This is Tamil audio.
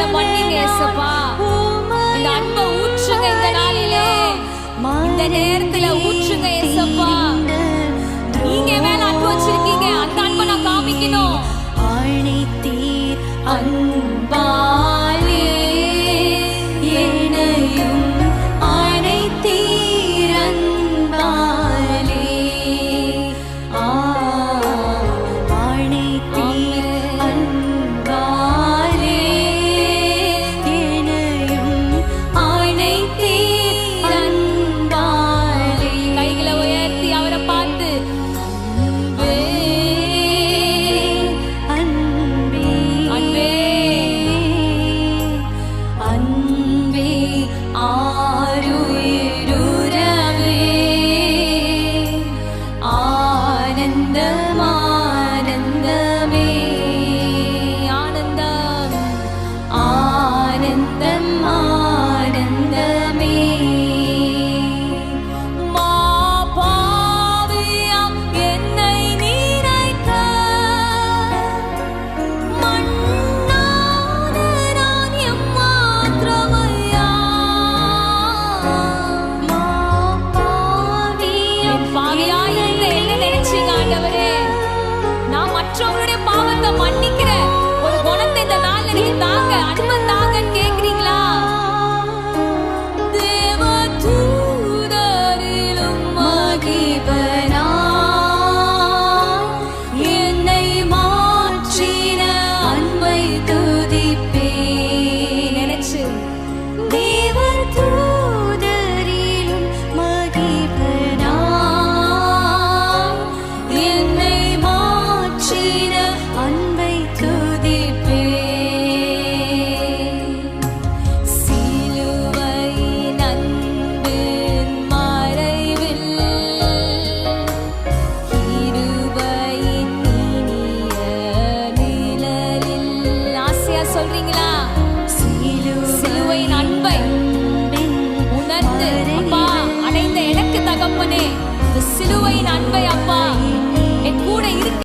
பாவத்தை மன்னிங்க ஏசப்பா இந்த அன்பை ஊற்றுங்க இந்த நாளிலே. இந்த நேரத்துல ஊற்றுங்க ஏசப்பா